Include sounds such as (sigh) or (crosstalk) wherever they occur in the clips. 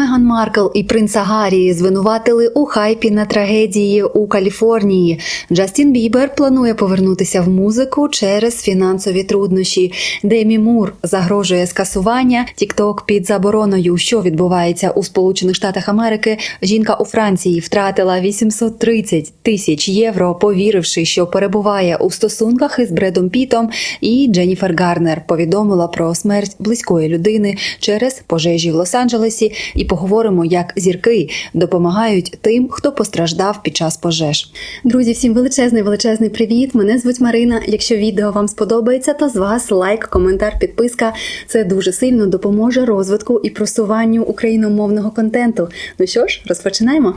Меган Маркл і принца Гаррі звинуватили у хайпі на трагедії у Каліфорнії. Джастін Бібер планує повернутися в музику через фінансові труднощі. Демі Мур загрожує скасування Тікток під забороною. Що відбувається у Сполучених Штатах Америки? Жінка у Франції втратила 830 тисяч євро, повіривши, що перебуває у стосунках із Бредом Пітом. І Дженніфер Гарнер повідомила про смерть близької людини через пожежі в Лос-Анджелесі. І поговоримо, як зірки допомагають тим, хто постраждав під час пожеж. Друзі, всім величезний величезний привіт! Мене звуть Марина. Якщо відео вам сподобається, то з вас лайк, коментар, підписка. Це дуже сильно допоможе розвитку і просуванню україномовного контенту. Ну що ж, розпочинаємо.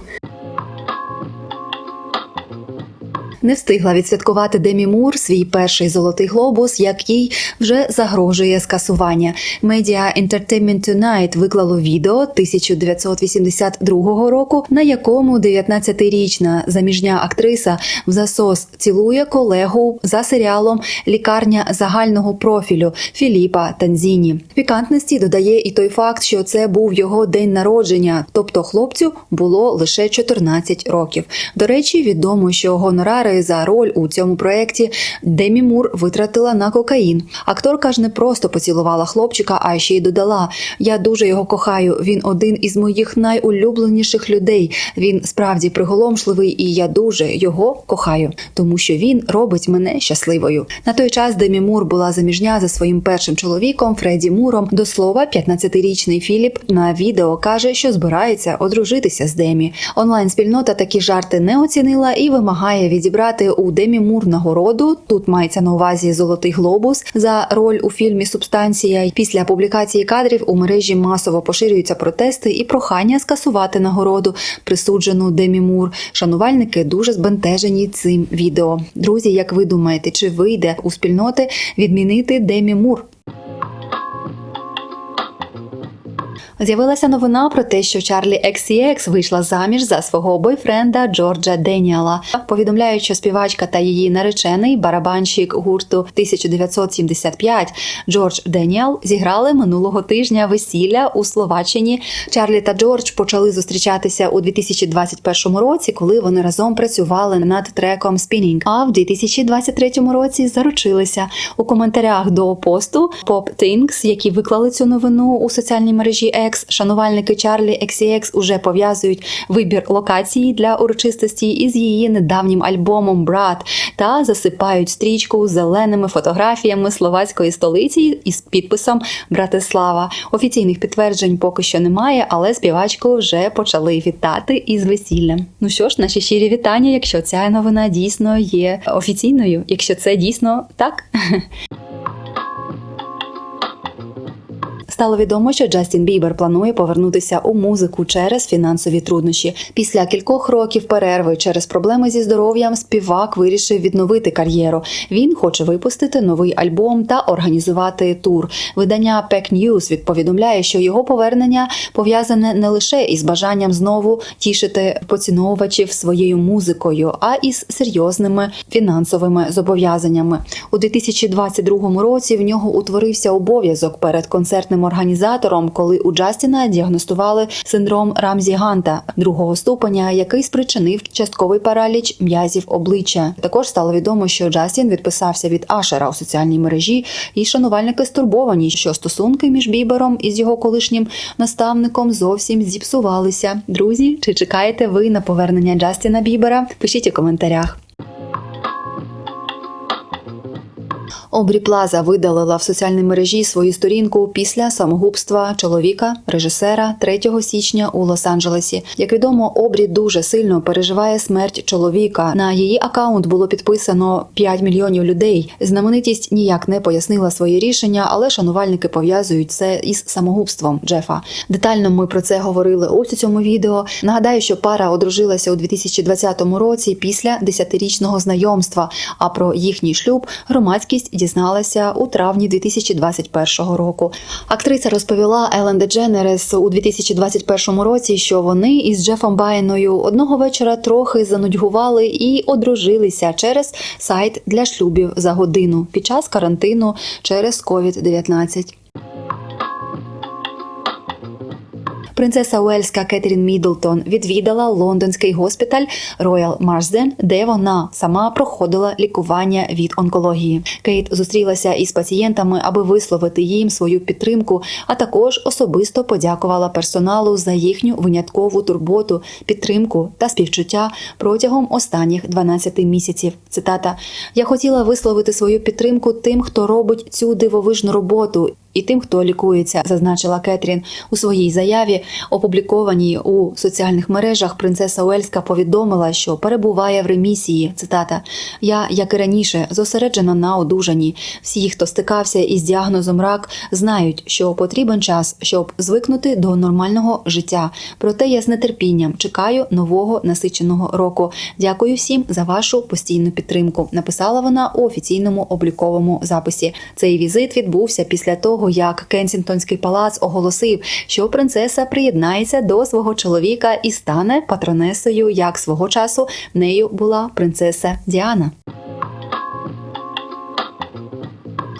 Не встигла відсвяткувати Демі Мур свій перший золотий глобус, який вже загрожує скасування. Медіа Entertainment Tonight виклало відео 1982 року, на якому 19-річна заміжня актриса в засос цілує колегу за серіалом Лікарня загального профілю Філіпа Танзіні. Пікантності додає і той факт, що це був його день народження, тобто хлопцю було лише 14 років. До речі, відомо, що гонорари за роль у цьому проєкті Демі Мур витратила на кокаїн. Акторка ж не просто поцілувала хлопчика, а ще й додала: Я дуже його кохаю. Він один із моїх найулюбленіших людей. Він справді приголомшливий, і я дуже його кохаю, тому що він робить мене щасливою. На той час Демі Мур була заміжня за своїм першим чоловіком Фредді Муром. До слова, 15-річний Філіп на відео каже, що збирається одружитися з Демі. Онлайн спільнота такі жарти не оцінила і вимагає відібрати у Демі Мур нагороду. Тут мається на увазі золотий глобус за роль у фільмі Субстанція. Після публікації кадрів у мережі масово поширюються протести і прохання скасувати нагороду, присуджену Демі Мур. Шанувальники дуже збентежені цим відео. Друзі, як ви думаєте, чи вийде у спільноти відмінити Демі Мур? З'явилася новина про те, що Чарлі XCX вийшла заміж за свого бойфренда Джорджа Деніала. Повідомляють, що співачка та її наречений барабанщик гурту 1975 Джордж Деніал зіграли минулого тижня весілля у Словаччині. Чарлі та Джордж почали зустрічатися у 2021 році, коли вони разом працювали над треком Spinning, А в 2023 році заручилися у коментарях до посту Pop Things, які виклали цю новину у соціальній мережі X, шанувальники Чарлі XCX уже пов'язують вибір локації для урочистості із її недавнім альбомом Брат та засипають стрічку зеленими фотографіями словацької столиці із підписом Братислава. Офіційних підтверджень поки що немає, але співачку вже почали вітати із весіллям. Ну що ж, наші щирі вітання, якщо ця новина дійсно є офіційною, якщо це дійсно так. (laughs) Стало відомо, що Джастін Бібер планує повернутися у музику через фінансові труднощі. Після кількох років перерви через проблеми зі здоров'ям співак вирішив відновити кар'єру. Він хоче випустити новий альбом та організувати тур. Видання Pack News відповідомляє, що його повернення пов'язане не лише із бажанням знову тішити поціновувачів своєю музикою, а із серйозними фінансовими зобов'язаннями. У 2022 році в нього утворився обов'язок перед концертним організатором, коли у Джастіна діагностували синдром Рамзі Ганта другого ступеня, який спричинив частковий параліч м'язів обличчя. Також стало відомо, що Джастін відписався від Ашера у соціальній мережі, і шанувальники стурбовані, що стосунки між Бібером і з його колишнім наставником зовсім зіпсувалися. Друзі, чи чекаєте ви на повернення Джастіна Бібера? Пишіть у коментарях. Обрі Плаза видалила в соціальній мережі свою сторінку після самогубства чоловіка, режисера 3 січня у Лос-Анджелесі. Як відомо, Обрі дуже сильно переживає смерть чоловіка. На її акаунт було підписано 5 мільйонів людей. Знаменитість ніяк не пояснила своє рішення, але шанувальники пов'язують це із самогубством Джефа. Детально ми про це говорили ось у цьому відео. Нагадаю, що пара одружилася у 2020 році після 10-річного знайомства. А про їхній шлюб громадськість дізналася у травні 2021 року. Актриця розповіла Елен Дедженерес у 2021 році, що вони із Джефом Байною одного вечора трохи занудьгували і одружилися через сайт для шлюбів за годину під час карантину через COVID-19. Принцеса Уельська Кетрін Мідлтон відвідала лондонський госпіталь Royal Marsden, де вона сама проходила лікування від онкології. Кейт зустрілася із пацієнтами, аби висловити їм свою підтримку, а також особисто подякувала персоналу за їхню виняткову турботу, підтримку та співчуття протягом останніх 12 місяців. Цитата: Я хотіла висловити свою підтримку тим, хто робить цю дивовижну роботу. І тим, хто лікується, зазначила Кетрін у своїй заяві, опублікованій у соціальних мережах. Принцеса Уельська повідомила, що перебуває в ремісії. Цитата: Я, як і раніше, зосереджена на одужанні. Всі, хто стикався із діагнозом рак, знають, що потрібен час, щоб звикнути до нормального життя. Проте я з нетерпінням чекаю нового насиченого року. Дякую всім за вашу постійну підтримку. Написала вона у офіційному обліковому записі. Цей візит відбувся після того, як Кенсінгтонський палац оголосив, що принцеса приєднається до свого чоловіка і стане патронесою, як свого часу нею була принцеса Діана.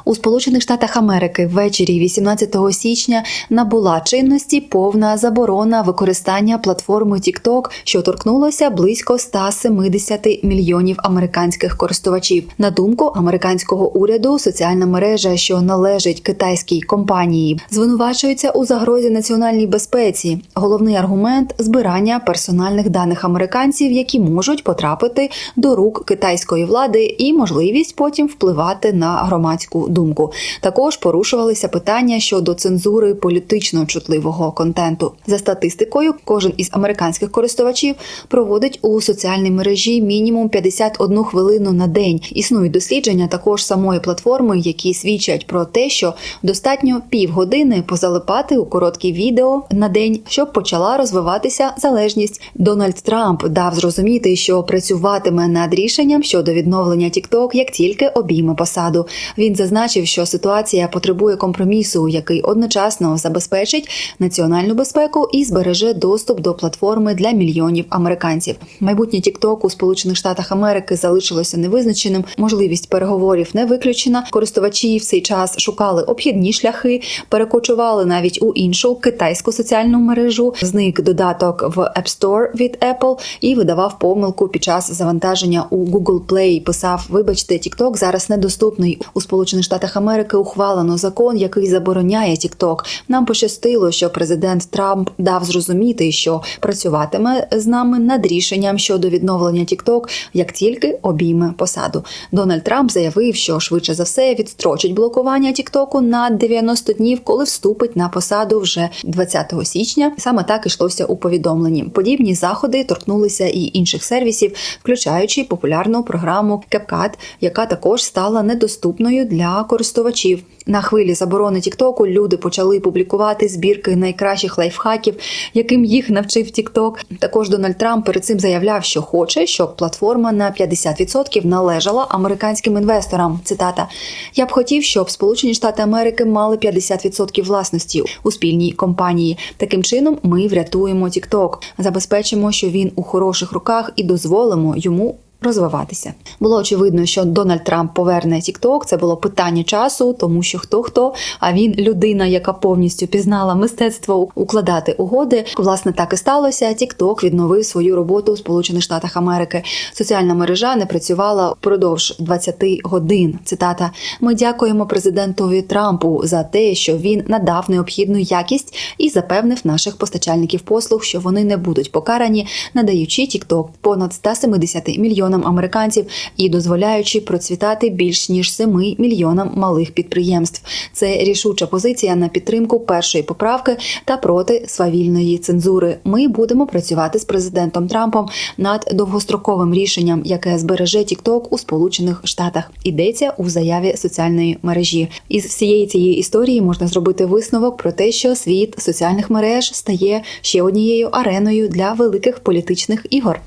У Сполучених Штатах Америки ввечері 18 січня набула чинності повна заборона використання платформи TikTok, що торкнулося близько 170 мільйонів американських користувачів. На думку американського уряду, соціальна мережа, що належить китайській компанії, звинувачується у загрозі національній безпеці. Головний аргумент збирання персональних даних американців, які можуть потрапити до рук китайської влади, і можливість потім впливати на громадську думку. Також порушувалися питання щодо цензури політично чутливого контенту. За статистикою, кожен із американських користувачів проводить у соціальній мережі мінімум 51 хвилину на день. Існують дослідження також самої платформи, які свідчать про те, що достатньо півгодини позалипати у короткі відео на день, щоб почала розвиватися залежність. Дональд Трамп дав зрозуміти, що працюватиме над рішенням щодо відновлення TikTok, як тільки обійме посаду. Він зазначив, що ситуація потребує компромісу, який одночасно забезпечить національну безпеку і збереже доступ до платформи для мільйонів американців. Майбутнє TikTok у Сполучених Штатах Америки залишилося невизначеним. Можливість переговорів не виключена. Користувачі в цей час шукали обхідні шляхи, перекочували навіть у іншу китайську соціальну мережу. Зник додаток в App Store від Apple і видавав помилку під час завантаження у Google Play. Писав: Вибачте, TikTok зараз недоступний у Сполучених Штатах Америки. Ухвалено закон, який забороняє TikTok. Нам пощастило, що президент Трамп дав зрозуміти, що працюватиме з нами над рішенням щодо відновлення TikTok, як тільки обійме посаду. Дональд Трамп заявив, що швидше за все відстрочить блокування TikTok на 90 днів, коли вступить на посаду вже 20 січня. Саме так ішлося у повідомленні. Подібні заходи торкнулися і інших сервісів, включаючи популярну програму CapCut, яка також стала недоступною для користувачів. На хвилі заборони Тіктоку люди почали публікувати збірки найкращих лайфхаків, яким їх навчив Тікток. Також Дональд Трамп перед цим заявляв, що хоче, щоб платформа на 50% належала американським інвесторам. Цитата: Я б хотів, щоб Сполучені Штати Америки мали 50% власності у спільній компанії. Таким чином, ми врятуємо Тікток, забезпечимо, що він у хороших руках і дозволимо йому розвиватися. Було очевидно, що Дональд Трамп поверне TikTok. Це було питання часу, тому що хто хто, а він людина, яка повністю пізнала мистецтво укладати угоди. Власне, так і сталося. TikTok відновив свою роботу у Сполучених Штатах Америки. Соціальна мережа не працювала впродовж 20 годин. Цитата: Ми дякуємо президентові Трампу за те, що він надав необхідну якість і запевнив наших постачальників послуг, що вони не будуть покарані, надаючи TikTok понад 170 мільйонам американців і дозволяючи процвітати більш ніж 7 мільйонам малих підприємств. Це рішуча позиція на підтримку першої поправки та проти свавільної цензури. Ми будемо працювати з президентом Трампом над довгостроковим рішенням, яке збереже TikTok у Сполучених Штатах. Йдеться у заяві соціальної мережі. Із всієї цієї історії можна зробити висновок про те, що світ соціальних мереж стає ще однією ареною для великих політичних ігор.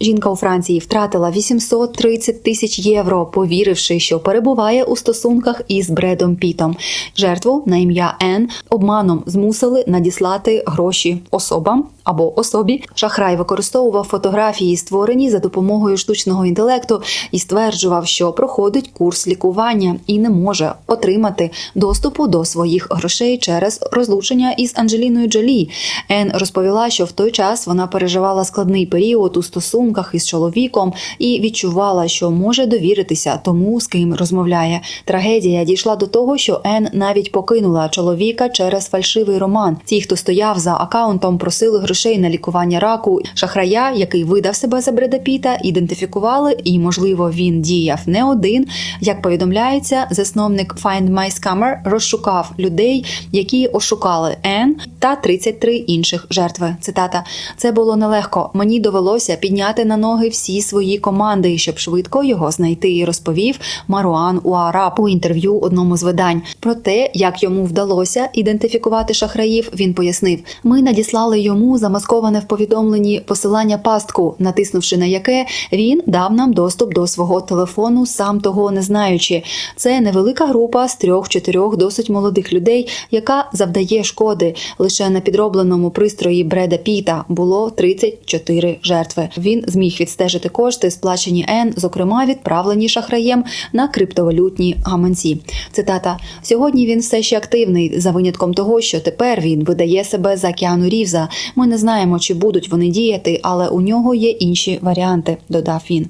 Жінка у Франції втратила 830 тисяч євро, повіривши, що перебуває у стосунках із Бредом Пітом. Жертву на ім'я Ен обманом змусили надіслати гроші особам або особі. Шахрай використовував фотографії, створені за допомогою штучного інтелекту, і стверджував, що проходить курс лікування і не може отримати доступу до своїх грошей через розлучення із Анджеліною Джолі. Ен розповіла, що в той час вона переживала складний період у стосунках із чоловіком і відчувала, що може довіритися тому, з ким розмовляє. Трагедія дійшла до того, що Ен навіть покинула чоловіка через фальшивий роман. Ті, хто стояв за акаунтом, просили грошей на лікування раку. Шахрая, який видав себе за Бреда Піта, ідентифікували, і можливо він діяв не один. Як повідомляється, засновник Find My Scammer розшукав людей, які ошукали Ен та 33 інших жертви. Цитата: це було нелегко. Мені довелося підняти на ноги всі свої команди, щоб швидко його знайти. Розповів Маруан Уараб у інтерв'ю одному з видань. Про те, як йому вдалося ідентифікувати шахраїв, він пояснив: ми надіслали йому замасковане в повідомленні посилання пастку, натиснувши на яке він дав нам доступ до свого телефону, сам того не знаючи. Це невелика група з трьох-чотирьох досить молодих людей, яка завдає шкоди. Лише на підробленому пристрої Бреда Піта було 34 жертви. Він зміг відстежити кошти, сплачені Н, зокрема відправлені шахраєм на криптовалютні гаманці. Цитата: сьогодні він все ще активний, за винятком того, що тепер він видає себе за Кіану Рівза. Ми не знаємо, чи будуть вони діяти, але у нього є інші варіанти. Додав він.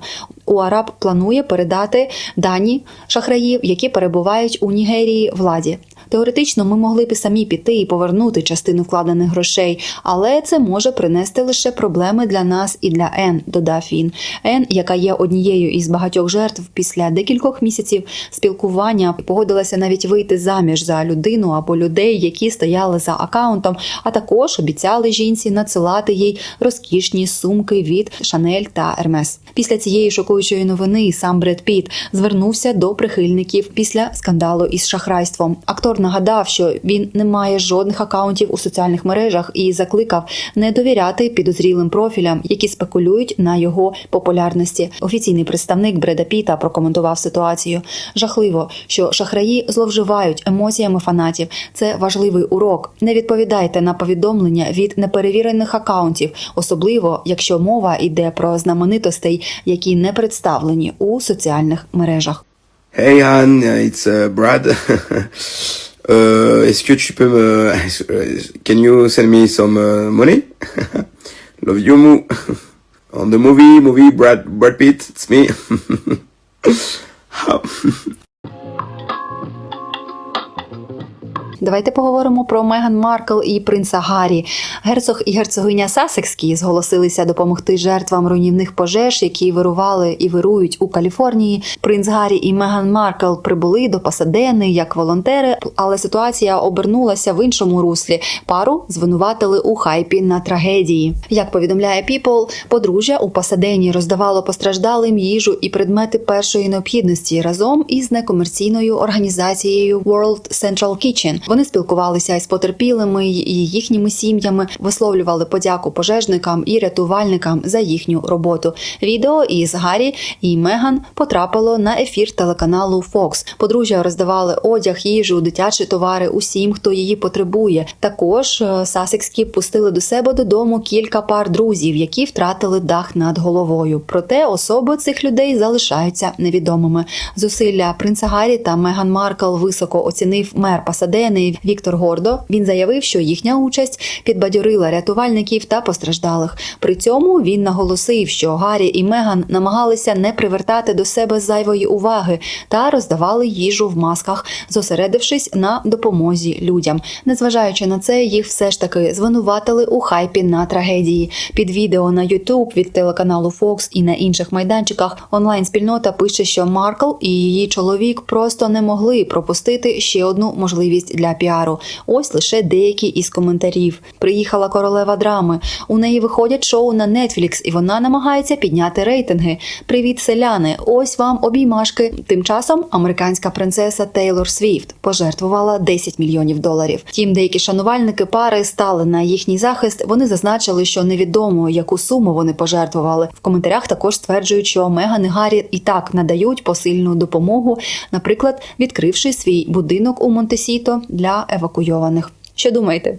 УАРАБ планує передати дані шахраїв, які перебувають у Нігерії владі. Теоретично ми могли б і самі піти і повернути частину вкладених грошей, але це може принести лише проблеми для нас і для Ен, додав він. Ен, яка є однією із багатьох жертв після декількох місяців спілкування, погодилася навіть вийти заміж за людину або людей, які стояли за акаунтом, а також обіцяли жінці надсилати їй розкішні сумки від Шанель та Ермес. Після цієї шокуючої новини сам Бред Піт звернувся до прихильників після скандалу із шахрайством. Актор нагадав, що він не має жодних акаунтів у соціальних мережах і закликав не довіряти підозрілим профілям, які спекулюють на його популярності. Офіційний представник Бреда Піта прокоментував ситуацію. Жахливо, що шахраї зловживають емоціями фанатів. Це важливий урок. Не відповідайте на повідомлення від неперевірених акаунтів, особливо якщо мова йде про знаменитостей, які не представлені у соціальних мережах. Hey Han, it's uh, Brad. (laughs) uh, est-ce que tu peux me... (laughs) Can you send me some uh, money? (laughs) Love you, Moo. (laughs) On the movie, movie, Brad, Brad Pitt, it's me. Давайте поговоримо про Меган Маркл і принца Гаррі. Герцог і герцогиня Сасекські зголосилися допомогти жертвам руйнівних пожеж, які вирували і вирують у Каліфорнії. Принц Гаррі і Меган Маркл прибули до Пасадени як волонтери, але ситуація обернулася в іншому руслі. Пару звинуватили у хайпі на трагедії. Як повідомляє People, подружжя у Пасадені роздавало постраждалим їжу і предмети першої необхідності разом із некомерційною організацією World Central Kitchen. Вони спілкувалися із потерпілими і їхніми сім'ями, висловлювали подяку пожежникам і рятувальникам за їхню роботу. Відео із Гаррі і Меган потрапило на ефір телеканалу Fox. Подружжя роздавали одяг, їжу, дитячі товари усім, хто її потребує. Також е, Сасекські пустили до себе додому кілька пар друзів, які втратили дах над головою. Проте особи цих людей залишаються невідомими. Зусилля принца Гаррі та Меган Маркл високо оцінив мер Пасадени Віктор Гордо. Він заявив, що їхня участь підбадьорила рятувальників та постраждалих. При цьому він наголосив, що Гаррі і Меган намагалися не привертати до себе зайвої уваги та роздавали їжу в масках, зосередившись на допомозі людям. Незважаючи на це, їх все ж таки звинуватили у хайпі на трагедії. Під відео на YouTube від телеканалу Fox і на інших майданчиках онлайн-спільнота пише, що Маркл і її чоловік просто не могли пропустити ще одну можливість для для піару. Ось лише деякі із коментарів. Приїхала королева драми. У неї виходять шоу на Netflix, і вона намагається підняти рейтинги. Привіт, селяни! Ось вам обіймашки. Тим часом американська принцеса Тейлор Свіфт пожертвувала 10 мільйонів доларів. Втім, деякі шанувальники пари стали на їхній захист. Вони зазначили, що невідомо яку суму вони пожертвували. В коментарях також стверджують, що Меган і Гаррі і так надають посильну допомогу, наприклад, відкривши свій будинок у Монтесіто для евакуйованих. Що думаєте?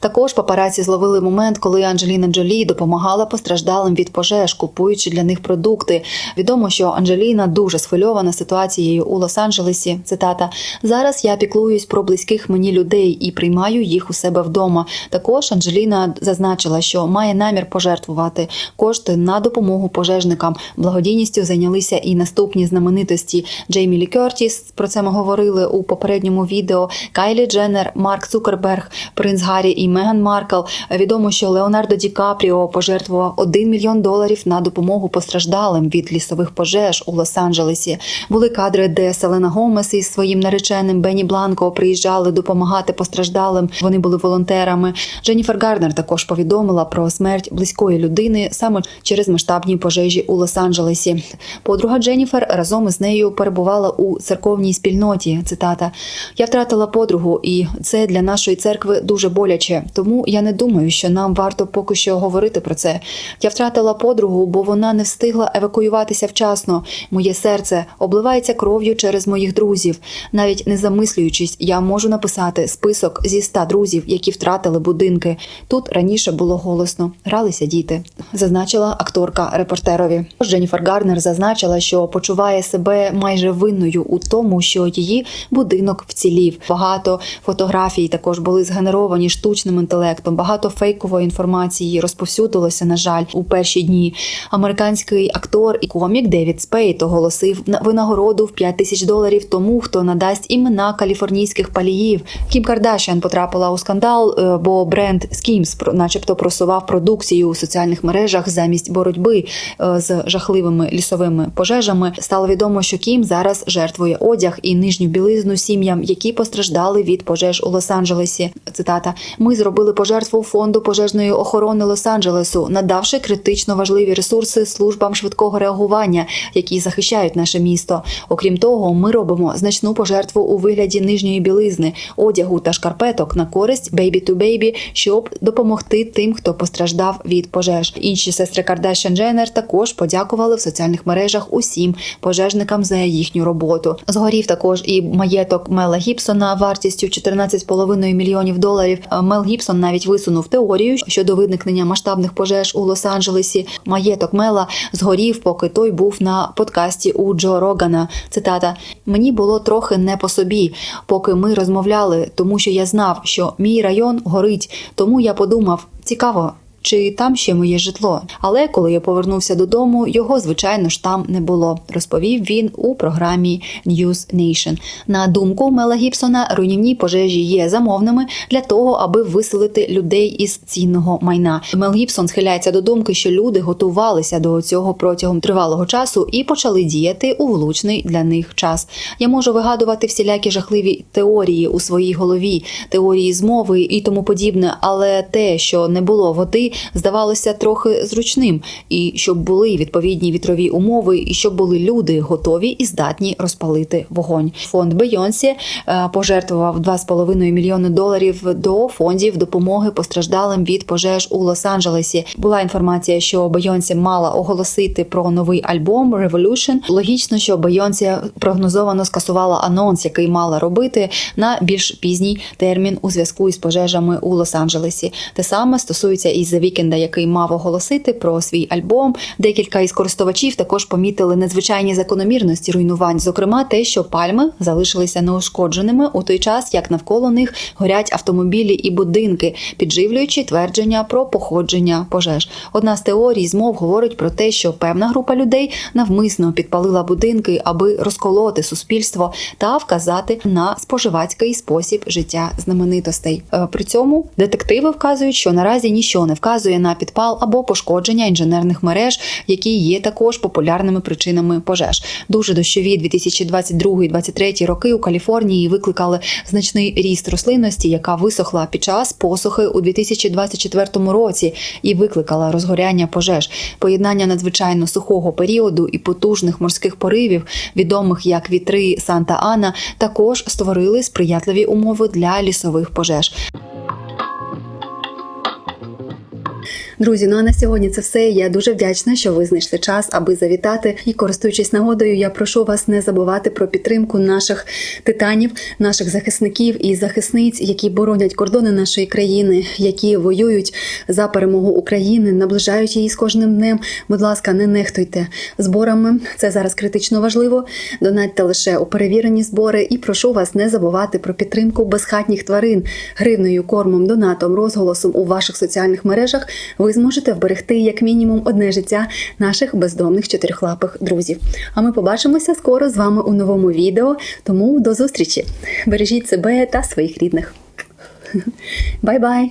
Також папараці зловили момент, коли Анджеліна Джолі допомагала постраждалим від пожеж, купуючи для них продукти. Відомо, що Анджеліна дуже схвильована ситуацією у Лос-Анджелесі. Цитата: зараз я піклуюсь про близьких мені людей і приймаю їх у себе вдома. Також Анджеліна зазначила, що має намір пожертвувати кошти на допомогу пожежникам. Благодійністю зайнялися і наступні знаменитості Джеймі Лі Кертіс. Про це ми говорили у попередньому відео. Кайлі Дженнер, Марк Цукерберг, принц Гаррі і Меган Маркл. Відомо, що Леонардо Ді Капріо пожертвував 1 мільйон доларів на допомогу постраждалим від лісових пожеж у Лос-Анджелесі. Були кадри, де Селена Гомес із своїм нареченим Бенні Бланко приїжджали допомагати постраждалим. Вони були волонтерами. Дженніфер Гарнер також повідомила про смерть близької людини саме через масштабні пожежі у Лос-Анджелесі. Подруга Дженніфер разом із нею перебувала у церковній спільноті. Цитата: Я втратила подругу, і це для нашої церкви дуже боляче. Тому я не думаю, що нам варто поки що говорити про це. Я втратила подругу, бо вона не встигла евакуюватися вчасно. Моє серце обливається кров'ю через моїх друзів. Навіть не замислюючись, я можу написати список зі ста друзів, які втратили будинки. Тут раніше було голосно. Гралися діти, зазначила акторка репортерові. Дженніфер Гарнер зазначила, що почуває себе майже винною у тому, що її будинок вцілів. Багато фотографій також були згенеровані штучним інтелектом. Багато фейкової інформації розповсюдилося, на жаль, у перші дні. Американський актор і комік Девід Спейт оголосив на- винагороду в 5 тисяч доларів тому, хто надасть імена каліфорнійських паліїв. Кім Кардашян потрапила у скандал, е, бо бренд про- начебто, просував продукцію у соціальних мережах замість боротьби е, з жахливими лісовими пожежами. Стало відомо, що Кім зараз жертвує одяг і нижню білизну сім'ям, які постраждали від пожеж у Лос-Анджелесі. Цитата: Ми зробили пожертву фонду пожежної охорони Лос-Анджелесу, надавши критично важливі ресурси службам швидкого реагування, які захищають наше місто. Окрім того, ми робимо значну пожертву у вигляді нижньої білизни, одягу та шкарпеток на користь Baby to Baby, щоб допомогти тим, хто постраждав від пожеж. Інші сестри Кардашян Дженнер також подякували в соціальних мережах усім пожежникам за їхню роботу. Згорів також і маєток Мела Гібсона вартістю 14,5 мільйонів доларів. Мел Гібсон навіть висунув теорію щодо виникнення масштабних пожеж у Лос-Анджелесі. Маєток Мела згорів, поки той був на подкасті у Джо Рогана. Цитата: Мені було трохи не по собі, поки ми розмовляли, тому що я знав, що мій район горить. Тому я подумав, цікаво. Чи там ще моє житло? Але коли я повернувся додому, його звичайно ж там не було, розповів він у програмі News Nation. На думку Мела Гібсона, руйнівні пожежі є замовними для того, аби виселити людей із цінного майна. Мел Гібсон схиляється до думки, що люди готувалися до цього протягом тривалого часу і почали діяти у влучний для них час. Я можу вигадувати всілякі жахливі теорії у своїй голові, теорії змови і тому подібне, але те, що не було води, здавалося трохи зручним, і щоб були відповідні вітрові умови, і щоб були люди готові і здатні розпалити вогонь. Фонд Бейонсі е, пожертвував 2,5 мільйони доларів до фондів допомоги постраждалим від пожеж у Лос-Анджелесі. Була інформація, що Бейонсі мала оголосити про новий альбом Revolution. Логічно, що Бейонсі прогнозовано скасувала анонс, який мала робити на більш пізній термін у зв'язку із пожежами у Лос-Анджелесі. Те саме стосується і The Weeknd, який мав оголосити про свій альбом. Декілька із користувачів також помітили надзвичайні закономірності руйнувань, зокрема те, що пальми залишилися неушкодженими у той час, як навколо них горять автомобілі і будинки, підживлюючи твердження про походження пожеж. Одна з теорій змов говорить про те, що певна група людей навмисно підпалила будинки, аби розколоти суспільство та вказати на споживацький спосіб життя знаменитостей. Е, При цьому детективи вказують, що наразі нічого не вказує вказує на підпал або пошкодження інженерних мереж, які є також популярними причинами пожеж. Дуже дощові 2022-2023 роки у Каліфорнії викликали значний ріст рослинності, яка висохла під час посухи у 2024 році і викликала розгоряння пожеж. Поєднання надзвичайно сухого періоду і потужних морських поривів, відомих як вітри Санта Ана, також створили сприятливі умови для лісових пожеж. Друзі, ну а на сьогодні це все. Я дуже вдячна, що ви знайшли час, аби завітати. І користуючись нагодою, я прошу вас не забувати про підтримку наших титанів, наших захисників і захисниць, які боронять кордони нашої країни, які воюють за перемогу України, наближають її з кожним днем. Будь ласка, не нехтуйте зборами. Це зараз критично важливо. Донатьте лише у перевірені збори. І прошу вас не забувати про підтримку безхатніх тварин гривною, кормом, донатом, розголосом у ваших соціальних мережах. Ви зможете вберегти як мінімум одне життя наших бездомних чотирьохлапих друзів. А ми побачимося скоро з вами у новому відео. Тому до зустрічі! Бережіть себе та своїх рідних. (laughs) Бай-бай!